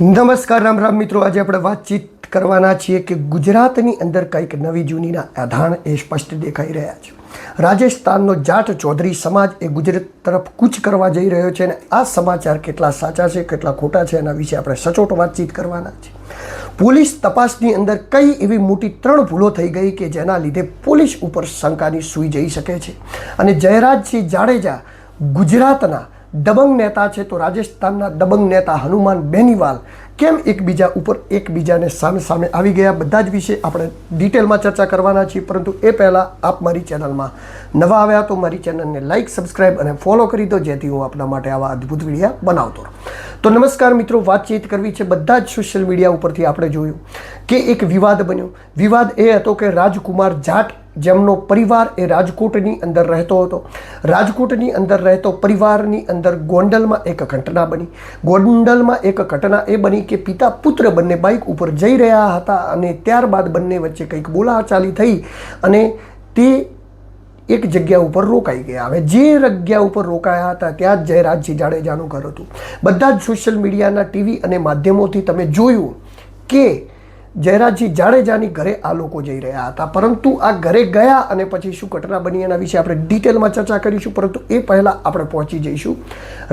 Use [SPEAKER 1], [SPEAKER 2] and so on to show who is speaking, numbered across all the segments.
[SPEAKER 1] નમસ્કાર, રામ રામ મિત્રો. આજે આપણે વાતચીત કરવાના છીએ કે ગુજરાતની અંદર કંઈક નવી જૂનીના આધાર એ સ્પષ્ટ દેખાઈ રહ્યા છે. રાજસ્થાનનો જાટ ચૌધરી સમાજ એ ગુજરાત તરફ કૂચ કરવા જઈ રહ્યો છે અને આ સમાચાર કેટલા સાચા છે, કેટલા ખોટા છે એના વિશે આપણે સચોટ વાતચીત કરવાના છે. પોલીસ તપાસની અંદર કઈ એવી મોટી ત્રણ ભૂલો થઈ ગઈ કે જેના લીધે પોલીસ ઉપર શંકાની સૂઈ જઈ શકે છે? અને જયરાજસિંહ જાડેજા ગુજરાતના દબંગ નેતા છે તો રાજસ્થાનના દબંગ નેતા હનુમાન બેનીવાલ કેમ એકબીજા ઉપર એકબીજાને સામે સામે આવી ગયા? બધા જ વિશે આપણે ડિટેલમાં ચર્ચા કરવાના છીએ, પરંતુ એ પહેલાં આપ મારી ચેનલમાં નવા આવ્યા તો મારી ચેનલને લાઇક સબસ્ક્રાઇબ અને ફોલો કરી દો, જેથી હું આપના માટે આવા અદ્ભુત વિડીયા બનાવતો તો નમસ્કાર મિત્રો, વાતચીત કરવી છે બધા જ સોશિયલ મીડિયા ઉપરથી આપણે જોયું કે એક વિવાદ બન્યો. વિવાદ એ હતો કે રાજકુમાર જાટ જેમનો પરિવાર એ રાજકોટની અંદર રહેતો હતો. રાજકોટની અંદર રહેતો પરિવારની અંદર ગોંડલમાં એક ઘટના બની. ગોંડલમાં એક ઘટના એ બની કે પિતા પુત્ર બંને બાઇક ઉપર જઈ રહ્યા હતા અને ત્યારબાદ બંને વચ્ચે કંઈક બોલાચાલી થઈ અને તે એક જગ્યા ઉપર રોકાઈ ગયા. હવે જે જગ્યા ઉપર રોકાયા હતા ત્યાં જ જયરાજસિંહ જાડેજાનું ઘર હતું. બધા જ સોશિયલ મીડિયાના ટીવી અને માધ્યમોથી તમે જોયું કે જયરાજસિંહ જાડેજાની ઘરે આ લોકો જઈ રહ્યા હતા. પરંતુ આ ઘરે ગયા અને પછી શું ઘટના બની એના વિશે આપણે ડિટેલમાં ચર્ચા કરીશું. પરંતુ એ પહેલાં આપણે પહોંચી જઈશું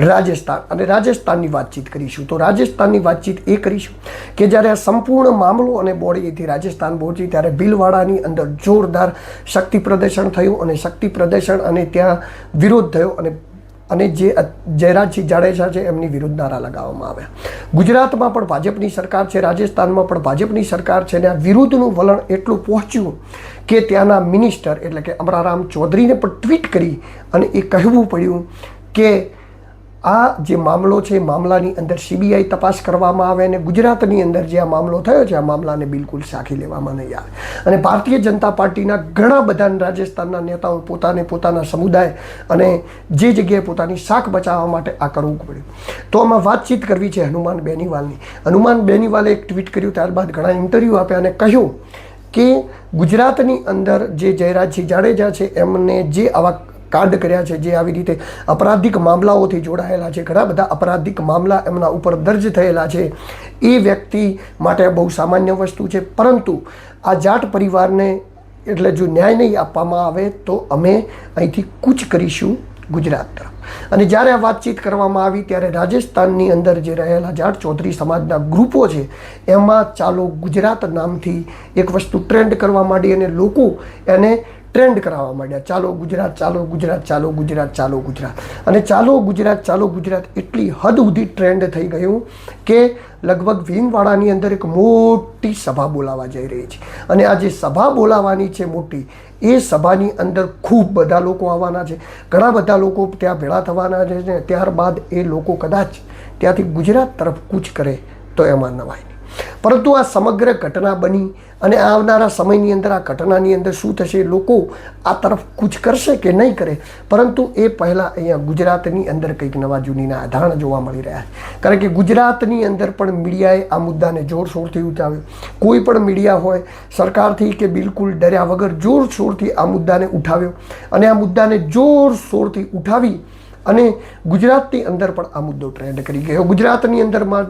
[SPEAKER 1] રાજસ્થાન અને રાજસ્થાનની વાતચીત કરીશું. તો રાજસ્થાનની વાતચીત એ કરીશું કે જ્યારે આ સંપૂર્ણ મામલો અને બોડીથી રાજસ્થાન પહોંચી ત્યારે ભીલવાડાની અંદર જોરદાર શક્તિ પ્રદર્શન થયું અને શક્તિ પ્રદર્શન અને ત્યાં વિરોધ થયો અને અને જે જયરાજસિંહ જાડેજા છે, એમની વિરુદ્ધ નારા લગાવવામાં આવ્યા. ગુજરાતમાં પણ ભાજપની સરકાર છે, રાજસ્થાનમાં પણ ભાજપની સરકાર છે, ને આ વિરુદ્ધનું વલણ એટલું પહોંચ્યું કે ત્યાંના મિનિસ્ટર એટલે કે અમરારામ ચૌધરીને પણ ટ્વીટ કરી અને એ કહેવું પડ્યું કે આ જે મામલો છે મામલાની અંદર સીબીઆઈ તપાસ કરવામાં આવે અને ગુજરાતની અંદર જે આ મામલો થયો છે, આ મામલાને બિલકુલ સાખી લેવામાં નહીં આવે. અને ભારતીય જનતા પાર્ટીના ઘણા બધા રાજસ્થાનના નેતાઓ પોતાને પોતાના સમુદાય અને જે જગ્યાએ પોતાની શાખ બચાવવા માટે આ કરવું પડ્યું. તો આમાં વાતચીત કરવી છે હનુમાન બેનીવાલની. હનુમાન બેનીવાલે એક ટ્વીટ કર્યું, ત્યારબાદ ઘણા ઇન્ટરવ્યૂ આપ્યા અને કહ્યું કે ગુજરાતની અંદર જે જયરાજસિંહ જાડેજા છે, એમને જે આવા કાંડ કર્યા છે જે આવી રીતે અપરાધિક મામલાઓથી જોડાયેલા છે. ઘણા બધા અપરાધિક મામલા એમના ઉપર દર્જ થયેલા છે. એ વ્યક્તિ માટે બહુ સામાન્ય વસ્તુ છે. પરંતુ આ જાટ પરિવારને એટલે જો ન્યાય નહીં આપવામાં આવે તો અમે અહીંથી કૂચ કરીશું ગુજરાત તરફ. અને જ્યારે આ વાતચીત કરવામાં આવી ત્યારે રાજસ્થાનની અંદર જે રહેલા જાટ ચૌધરી સમાજના ગ્રુપો છે, એમાં ચાલો ગુજરાત નામથી એક વસ્તુ ટ્રેન્ડ કરવા માંડી અને લોકો એને ટ્રેન્ડ કરાવવા માંડ્યા. ચાલો ગુજરાત ચાલો ગુજરાત ચાલો ગુજરાત ચાલો ગુજરાત. અને ચાલો ગુજરાત ચાલો ગુજરાત એટલી હદ સુધી ટ્રેન્ડ થઈ ગયું કે લગભગ ભીમવાડાની અંદર એક મોટી સભા બોલાવા જઈ રહી છે. અને આ જે સભા બોલાવાની છે મોટી, એ સભાની અંદર ખૂબ બધા લોકો આવવાના છે. ઘણા બધા લોકો ત્યાં ભેળા થવાના છે ત્યારબાદ એ લોકો કદાચ ત્યાંથી ગુજરાત તરફ કૂચ કરે તો એમાં નવાય. પરંતુ આ સમગ્ર ઘટના બની અને આવનારા સમયની અંદર આ ઘટનાની અંદર શું થશે, લોકો આ તરફ કૂચ કરશે કે નહીં કરે? પરંતુ એ પહેલાં અહીંયા ગુજરાતની અંદર કંઈક નવા જૂનીના આધારણ જોવા મળી રહ્યા છે. કારણ કે ગુજરાતની અંદર પણ મીડિયાએ આ મુદ્દાને જોરશોરથી ઉઠાવ્યો. કોઈ પણ મીડિયા હોય, સરકારથી કે બિલકુલ ડર્યા વગર જોરશોરથી આ મુદ્દાને ઉઠાવ્યો અને આ મુદ્દાને જોરશોરથી ઉઠાવી અને ગુજરાતની અંદર પણ આ મુદ્દો ટ્રેન્ડ કરી ગયો. ગુજરાતની અંદરમાં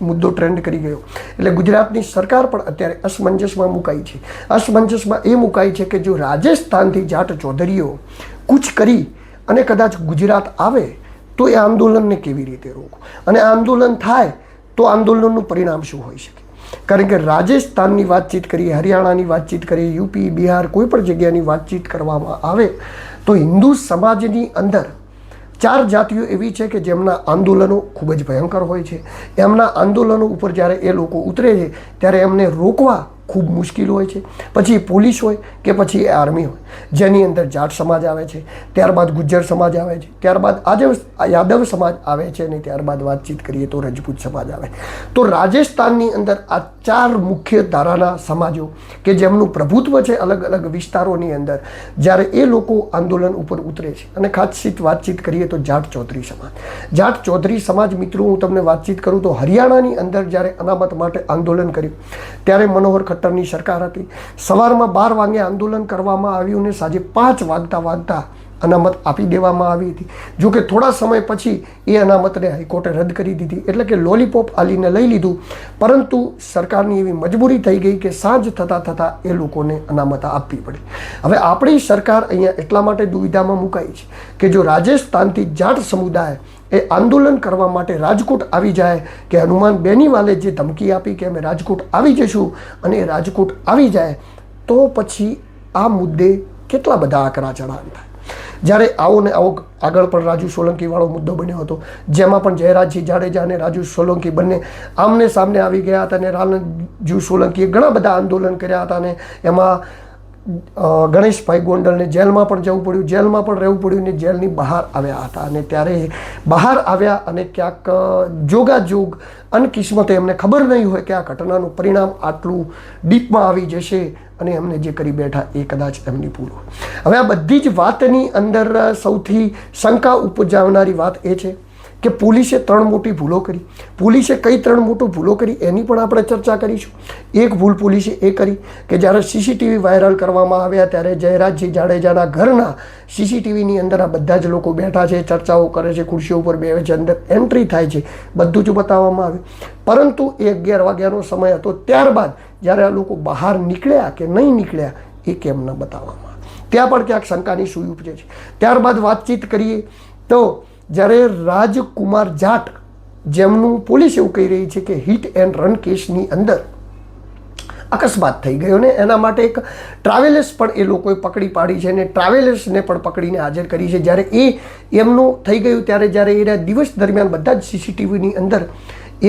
[SPEAKER 1] મુદ્દો ટ્રેન્ડ કરી ગયો. એટલે ગુજરાતની સરકાર પણ અત્યારે અસમંજસમાં મુકાઈ છે. અસમંજસમાં એ મુકાઈ છે કે જો રાજસ્થાનથી જાટ ચૌધરીઓ કૂચ કરી અને કદાચ ગુજરાત આવે, તો એ આંદોલનને કેવી રીતે રોકવું? અને આંદોલન થાય, તો આંદોલનનું પરિણામ શું હોઈ શકે? કારણ કે રાજસ્થાનની વાતચીત કરીએ, હરિયાણાની વાતચીત કરીએ, યુપી, બિહાર કોઈ પણ જગ્યાની વાતચીત કરવામાં આવે, તો હિન્દુ સમાજની અંદર ચાર જાતિઓ એવી છે કે જેમના આંદોલનો ખૂબ જ ભયંકર હોય છે. એમના આંદોલનો ઉપર જ્યારે એ લોકો ઉતરે છે, ત્યારે એમને રોકવા ખૂબ મુશ્કેલ હોય છે. પછી પોલીસ હોય કે પછી આર્મી હોય. જેની અંદર જાટ સમાજ આવે છે, ત્યારબાદ ગુજ્જર સમાજ આવે છે, ત્યારબાદ આજે યાદવ સમાજ આવે છે અને ત્યારબાદ વાતચીત કરીએ તો રજપૂત સમાજ આવે. તો રાજસ્થાનની અંદર આ ચાર મુખ્ય ધારાના સમાજો કે જેમનું પ્રભુત્વ છે અલગ અલગ વિસ્તારોની અંદર, જ્યારે એ લોકો આંદોલન ઉપર ઉતરે છે. અને ખાસિત વાતચીત કરીએ તો જાટ ચૌધરી સમાજ. જાટ ચૌધરી સમાજ મિત્રો, હું તમને વાતચીત કરું તો હરિયાણાની અંદર જ્યારે અનામત માટે આંદોલન કર્યું, ત્યારે મનોહર ખટ્ટરની સરકાર હતી. સવારમાં બાર વાગે આંદોલન કરવામાં આવ્યું અને સાંજે પાંચ વાગતા વાગતા અનામત આપી દેવામાં આવી હતી. જો કે થોડા સમય પછી એ અનામતને હાઈકોર્ટે રદ કરી દીધી. એટલે કે લોલીપોપ આલીને લઈ લીધું. પરંતુ સરકારની એવી મજબૂરી થઈ ગઈ કે સાંજ થતાં થતાં એ લોકોને અનામત આપવી પડી. હવે આપણી સરકાર અહીંયા એટલા માટે દુવિધામાં મુકાઈ છે કે જો રાજસ્થાનથી જાટ સમુદાય એ આંદોલન કરવા માટે રાજકોટ આવી જાય કે હનુમાન બેનીવાલે જે ધમકી આપી કે અમે રાજકોટ આવી જઈશું અને રાજકોટ આવી જાય, તો પછી આ મુદ્દે કેટલા બધા આકરા ચઢાણ થાય. જ્યારે આવો ને આવો આગળ પણ રાજુ સોલંકીવાળો મુદ્દો બન્યો હતો, જેમાં પણ જયરાજસિંહ જાડેજા અને રાજુ સોલંકી બંને આમને સામને આવી ગયા હતા અને રાજુ સોલંકીએ ઘણા બધા આંદોલન કર્યા હતા અને એમાં ગણેશભાઈ ગોંડલને જેલમાં પણ જવું પડ્યું. જેલમાં પણ રહેવું પડ્યું ને જેલની બહાર આવ્યા હતા. અને ત્યારે બહાર આવ્યા અને ક્યાંક જોગાજોગ અનકિસ્મતે એમને ખબર નહીં હોય કે આ ઘટનાનું પરિણામ આટલું ડીપમાં આવી જશે અને એમને જે કરી બેઠા એ કદાચ એમની ભૂલ હવે આ બધી જ વાતની અંદર સૌથી શંકા ઉપજાવનારી વાત એ છે કે પોલીસે ત્રણ મોટી ભૂલો કરી. પોલીસે કઈ ત્રણ મોટું ભૂલો કરી એની પણ આપણે ચર્ચા કરીશું. એક ભૂલ પોલીસે એ કરી કે જ્યારે સીસીટીવી વાયરલ કરવામાં આવ્યા ત્યારે જયરાજજી જાડેજાના ઘરના સીસીટીવીની અંદર આ બધા જ લોકો બેઠા છે, ચર્ચાઓ કરે છે, ખુરશીઓ ઉપર બેસે છે, અંદર એન્ટ્રી થાય છે, બધું જ બતાવવામાં આવ્યું. પરંતુ એ અગિયાર વાગ્યાનો સમય હતો. ત્યારબાદ જ્યારે આ લોકો બહાર નીકળ્યા કે નહીં નીકળ્યા એ કેમ ન બતાવવામાં ત્યાં પણ ક્યાંક શંકાની સુઈ ઉપજે છે. ત્યારબાદ વાતચીત કરીએ તો જ્યારે રાજકુમાર જાટ જેમનું પોલીસ એવું કહી રહી છે કે હિટ એન્ડ રન કેસની અંદર અકસ્માત થઈ ગયો ને એના માટે એક ટ્રાવેલર્સ પણ એ લોકોએ પકડી પાડી છે અને ટ્રાવેલર્સને પણ પકડીને હાજર કરી છે. જ્યારે એ એમનું થઈ ગયું ત્યારે જ્યારે એ દિવસ દરમિયાન બધા જ સીસીટીવીની અંદર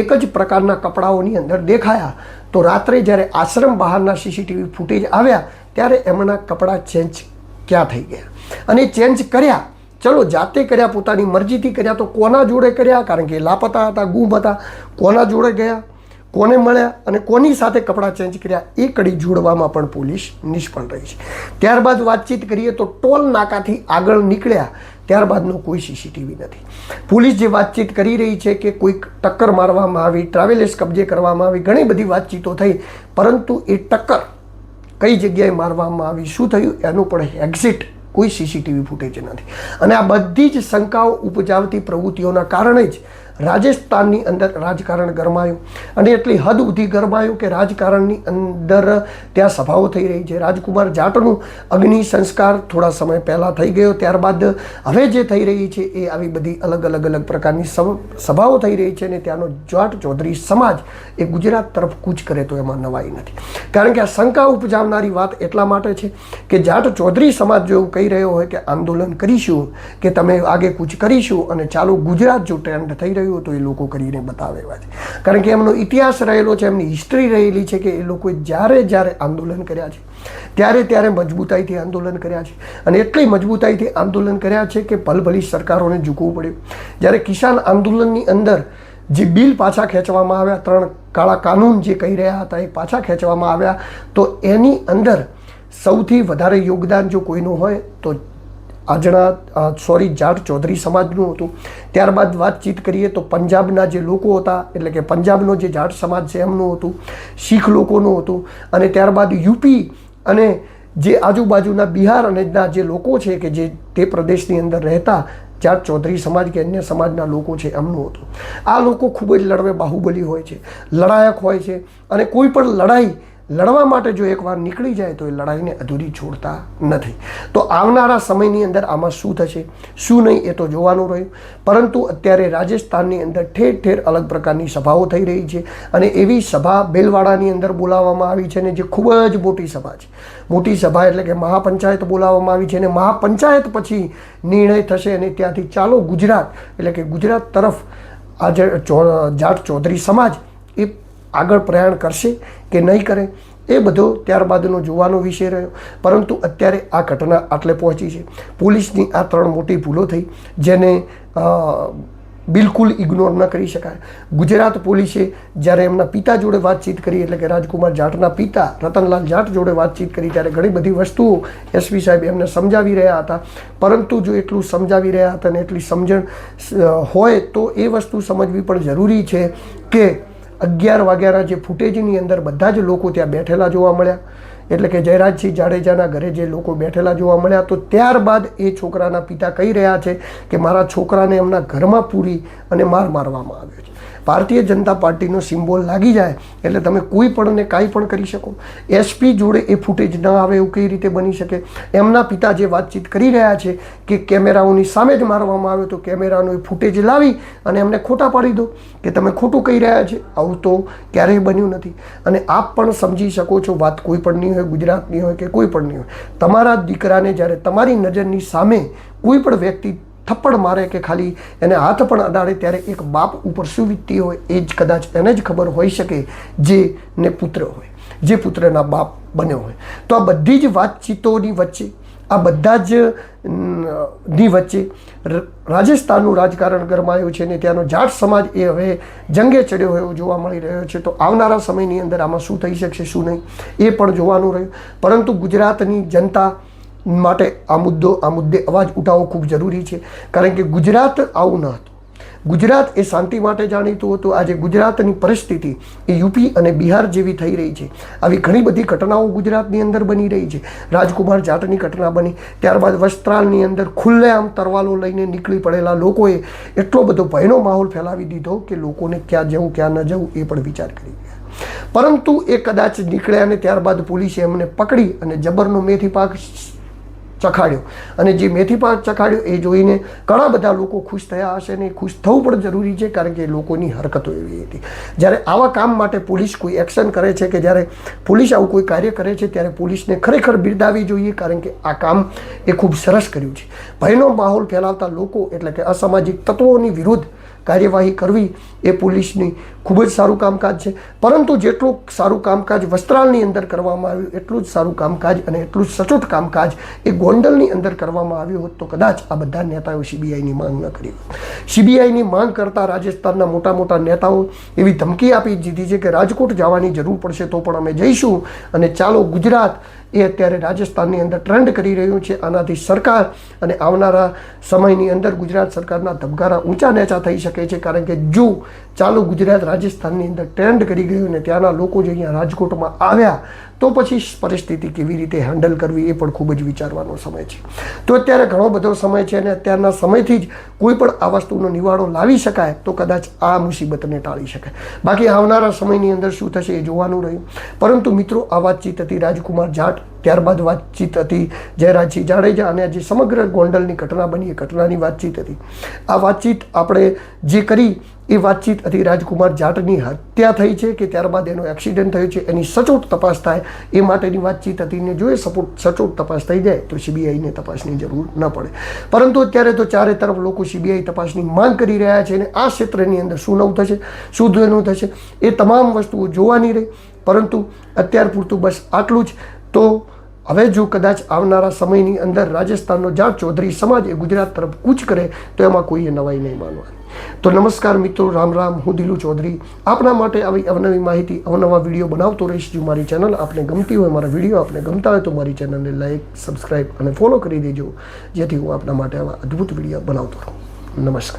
[SPEAKER 1] એક જ પ્રકારના કપડાઓની અંદર દેખાયા, તો રાત્રે જ્યારે આશ્રમ બહારના સીસીટીવી ફૂટેજ આવ્યા, ત્યારે એમના કપડાં ચેન્જ ક્યાં થઈ ગયા? અને ચેન્જ કર્યા ચલો જાતે કર્યા, પોતાની મરજીથી કર્યા તો કોના જોડે કર્યા? કારણ કે લાપતા હતા, ગુમ હતા. કોના જોડે ગયા? કોને મળ્યા? અને કોની સાથે કપડાં ચેન્જ કર્યા? એ કડી જોડવામાં પણ પોલીસ નિષ્ફળ રહી છે. ત્યારબાદ વાતચીત કરીએ તો ટોલ નાકાથી આગળ નીકળ્યા. ત્યારબાદનો કોઈ સીસીટીવી નથી. પોલીસ જે વાતચીત કરી રહી છે કે કોઈક ટક્કર મારવામાં આવી ટ્રાવેલર્સ કબજે કરવામાં આવી, ઘણી બધી વાતચીતો થઈ, પરંતુ એ ટક્કર કઈ જગ્યાએ મારવામાં આવી, શું થયું, એનું પણ એક્ઝિટ કોઈ સીસીટીવી ફૂટેજ નથી. અને આ બધી જ શંકાઓ ઉપજાવતી પ્રવૃત્તિઓના કારણે જ રાજસ્થાનની અંદર રાજકારણ ગરમાયું અને એટલી હદ સુધી ગરમાયું કે રાજકારણની અંદર ત્યાં સભાઓ થઈ રહી છે. રાજકુમાર જાટનું અગ્નિ સંસ્કાર થોડા સમય પહેલાં થઈ ગયો, ત્યારબાદ હવે જે થઈ રહી છે એ આવી બધી અલગ અલગ અલગ પ્રકારની સભાઓ થઈ રહી છે અને ત્યાંનો જાટ ચૌધરી સમાજ એ ગુજરાત તરફ કૂચ કરે તો એમાં નવાઈ નથી. કારણ કે આ શંકા ઉપજાવનારી વાત એટલા માટે છે કે જાટ ચૌધરી સમાજ જો એવું કહી રહ્યો હોય કે આંદોલન કરીશું, કે તમે આગે કૂચ કરીશું અને ચાલુ ગુજરાત જો ટ્રેન્ડ થઈ રહ્યું હોય હતું એ લોકો કરીને બતાવે એવા છે. કારણ કે એમનો ઇતિહાસ રહેલો છે, એમની હિસ્ટ્રી રહેલી છે કે એ લોકોએ જ્યારે જ્યારે આંદોલન કર્યા છે, ત્યારે ત્યારે મજબૂતાઈથી આંદોલન કર્યા છે. અને એટલી મજબૂતાઈથી આંદોલન કર્યા છે કે ભલભલી સરકારોને ઝૂકવું પડ્યું. જ્યારે કિસાન આંદોલનની અંદર જે બિલ પાછા ખેંચવામાં આવ્યા, ત્રણ કાળા કાનૂન જે કહી રહ્યા હતા એ પાછા ખેંચવામાં આવ્યા, તો એની અંદર સૌથી વધારે યોગદાન જો કોઈનું હોય, તો આજના સોરી, જાટ ચૌધરી સમાજનું હતું. ત્યારબાદ વાતચીત કરીએ તો પંજાબના જે લોકો હતા, એટલે કે પંજાબનો જે જાટ સમાજ છે એમનું હતું, શીખ લોકોનું હતું. અને ત્યારબાદ યુપી અને જે આજુબાજુના બિહાર અને જે લોકો છે કે જે તે પ્રદેશની અંદર રહેતા જાટ ચૌધરી સમાજ કે અન્ય સમાજના લોકો છે એમનું હતું. આ લોકો ખૂબ જ લડવે બાહુબલી હોય છે, લડાયક હોય છે અને કોઈ પણ લડાઈ લડવા માટે જો એકવાર નીકળી જાય તો એ લડાઈને અધૂરી છોડતા નથી. તો આવનારા સમયની અંદર આમાં શું થશે? શું નહીં એ તો જોવાનું રહ્યું. પરંતુ અત્યારે રાજસ્થાનની અંદર ઠેર ઠેર અલગ પ્રકારની સભાઓ થઈ રહી છે અને એવી સભા બેલવાડાની અંદર બોલાવવામાં આવી છે ને જે ખૂબ જ મોટી સભા છે. મોટી સભા એટલે કે મહાપંચાયત બોલાવવામાં આવી છે અને મહાપંચાયત પછી નિર્ણય થશે અને ત્યાંથી ચાલો ગુજરાત, એટલે કે ગુજરાત તરફ આજે જાટ ચૌધરી સમાજ એ આગળ પ્રયાણ કરશે કે નહીં કરે, એ બધો ત્યારબાદનો જોવાનો વિષય રહ્યો. પરંતુ અત્યારે આ ઘટના આટલે પહોંચી છે. પોલીસની આ ત્રણ મોટી ભૂલો થઈ, જેને બિલકુલ ઇગ્નોર ન કરી શકાય. ગુજરાત પોલીસે જ્યારે એમના પિતા જોડે વાતચીત કરી, એટલે કે રાજકુમાર જાટના પિતા રતનલાલ જાટ જોડે વાતચીત કરી, ત્યારે ઘણી બધી વસ્તુઓ એસપી સાહેબ એમને સમજાવી રહ્યા હતા. પરંતુ જો એટલું સમજાવી રહ્યા હતા ને એટલી સમજણ હોય તો એ વસ્તુ સમજવી પણ જરૂરી છે કે અગિયાર વાગ્યાના જે ફૂટેજની અંદર બધા જ લોકો ત્યાં બેઠેલા જોવા મળ્યા. એટલે કે જયરાજસિંહ જાડેજાના ઘરે જે લોકો બેઠેલા જોવા મળ્યા, તો ત્યારબાદ એ છોકરાના પિતા કહી રહ્યા છે કે મારા છોકરાને એમના ઘરમાં પૂરી અને માર મારવામાં આવ્યો છે. ભારતીય જનતા પાર્ટીનો સિમ્બોલ લાગી જાય એટલે તમે કોઈ પણ ને કાંઈ પણ કરી શકો. એસપી જોડે એ ફૂટેજ ન આવે એવું કઈ રીતે બની શકે? એમના પિતા જે વાતચીત કરી રહ્યા છે કે કેમેરાઓની સામે જ મારવામાં આવ્યો તો કેમેરાનો એ ફૂટેજ લાવી અને એમને ખોટા પાડી દો. કે તમે ખોટું કહી રહ્યા છે, આવું તો ક્યારેય બન્યું નથી. અને આપ પણ સમજી શકો છો, વાત કોઈ નહીં હોય ગુજરાતની હોય કે કોઈ પણ નહીં હોય. તમારા દીકરાને જ્યારે તમારી નજરની સામે કોઈ પણ વ્યક્તિ થપ્પડ મારે કે ખાલી એને હાથ પણ અડાડે ત્યારે એક બાપ ઉપર શું વીતતી હોય, એ જ કદાચ એને જ ખબર હોઈ શકે જે ને પુત્ર હોય, જે પુત્રના બાપ બન્યો હોય. તો આ બધી જ વાતચીતોની વચ્ચે, આ બધા જ ની વચ્ચે રાજસ્થાનનું રાજકારણ ગરમાયું છે ને ત્યાંનો જાટ સમાજ એ હવે જંગે ચડ્યો હોય જોવા મળી રહ્યો છે. તો આવનારા સમયની અંદર આમાં શું થઈ શકશે, શું નહીં, એ પણ જોવાનું રહ્યું. પરંતુ ગુજરાતની જનતા માટે આ મુદ્દો, આ મુદ્દે અવાજ ઉઠાવવો ખૂબ જરૂરી છે. કારણ કે ગુજરાત આવું ન હતું. ગુજરાત એ શાંતિ માટે જાણીતું હતું. આજે ગુજરાતની પરિસ્થિતિ એ યુપી અને બિહાર જેવી થઈ રહી છે. આવી ઘણી બધી ઘટનાઓ ગુજરાતની અંદર બની રહી છે. રાજકુમાર જાટની ઘટના બની. ત્યારબાદ વસ્ત્રાલની અંદર ખુલ્લેઆમ તરવાલો લઈને નીકળી પડેલા લોકોએ એટલો બધો ભયનો માહોલ ફેલાવી દીધો કે લોકોને ક્યાં જવું, ક્યાં ન જવું એ પણ વિચાર કરી ગયા પરંતુ એ કદાચ નીકળ્યા અને ત્યારબાદ પોલીસે એમને પકડી અને જબરનો મેથી પાક ચખાડ્યો. અને જે મેથી પાક ચખાડ્યો એ જોઈને ઘણા બધા લોકો ખુશ થયા હશે ને ખુશ થવું પણ જરૂરી છે કારણ કે લોકોની હરકતો એવી હતી. જ્યારે આવા કામ માટે પોલીસ કોઈ એક્શન કરે છે કે જ્યારે પોલીસ આવું કોઈ કાર્ય કરે છે ત્યારે પોલીસને ખરેખર બિરદાવવી જોઈએ કારણ કે આ કામ એ ખૂબ સરસ કર્યું છે. ભયનો માહોલ ફેલાવતા લોકો એટલે કે અસામાજિક તત્વોની વિરુદ્ધ કાર્યવાહી કરવી એ પોલીસની ખૂબ જ સારું કામકાજ છે. પરંતુ જેટલું સારું કામકાજ વસ્ત્રાલની અંદર કરવામાં આવ્યું, એટલું જ સારું કામકાજ અને એટલું જ સચોટ કામકાજ એ ગોંડલની અંદર કરવામાં આવ્યું હોત તો કદાચ આ બધા નેતાઓ સીબીઆઈની માંગ ન કરી સીબીઆઈની માંગ કરતા રાજસ્થાનના મોટા મોટા નેતાઓ એવી ધમકી આપી દીધી છે કે રાજકોટ જવાની જરૂર પડશે તો પણ અમે જઈશું અને ચાલો ગુજરાત એ અત્યારે રાજસ્થાનની અંદર ટ્રેન્ડ કરી રહ્યું છે. આનાથી સરકાર અને આવનારા સમયની અંદર ગુજરાત સરકારના ધબકારા ઊંચા નેચા થઈ શકે છે. કારણ કે જો ચાલુ ગુજરાત રાજસ્થાનની અંદર ટ્રેન્ડ કરી ગયું ને ત્યાંના લોકો જે અહીંયા રાજકોટમાં આવ્યા તો પછી પરિસ્થિતિ કેવી રીતે હેન્ડલ કરવી એ પણ ખૂબ જ વિચારવાનો સમય છે. તો અત્યારે ઘણો બધો સમય છે અને અત્યારના સમયથી જ કોઈ પણ આ વસ્તુનો નિવાડો લાવી શકાય તો કદાચ આ મુસીબતને ટાળી શકાય બાકી આવનારા સમયની અંદર શું થશે એ જોવાનું રહ્યું. પરંતુ મિત્રો, આ વાતચીત હતી રાજકુમાર જાટ, ત્યારબાદ વાતચીત હતી જયરાજસિંહ જાડેજા અને જે સમગ્ર ગોંડલની ઘટના બની એ ઘટનાની વાતચીત હતી. આ વાતચીત આપણે જે કરી એ વાતચીત હતી રાજકુમાર જાટની હત્યા થઈ છે કે ત્યારબાદ એનો એક્સિડન્ટ થયો છે, એની સચોટ તપાસ થાય, એ માટેની વાતચીત હતી ને જો એ સપોર્ટ સચોટ તપાસ થઈ જાય, તો સીબીઆઈને તપાસની જરૂર ન પડે. પરંતુ અત્યારે તો ચારે તરફ લોકો સીબીઆઈ તપાસની માંગ કરી રહ્યા છે અને આ ક્ષેત્રની અંદર શું નવું થશે, શું ધ્વનું થશે, એ તમામ વસ્તુઓ જોવાની રહી. પરંતુ અત્યાર પૂરતું બસ આટલું જ. તો હવે જો કદાચ આવનારા સમયની અંદર રાજસ્થાનનો જાટ ચૌધરી સમાજ એ ગુજરાત તરફ કૂચ કરે, તો એમાં કોઈએ નવાઈ નહીં માનવાની. તો નમસ્કાર મિત્રો, રામ રામ, હું દિલુ ચૌધરી. આપના માટે આવી અવનવી માહિતી, અવનવા વીડિયો બનાવતો રહીશ. જો મારી ચેનલ આપને ગમતી હોય, મારા વીડિયો આપને ગમતા હોય, તો મારી ચેનલને લાઇક સબસ્ક્રાઈબ અને ફોલો કરી દેજો. જેથી હું આપના માટે આવા અદ્ભુત વીડિયો બનાવતો રહું. નમસ્કાર.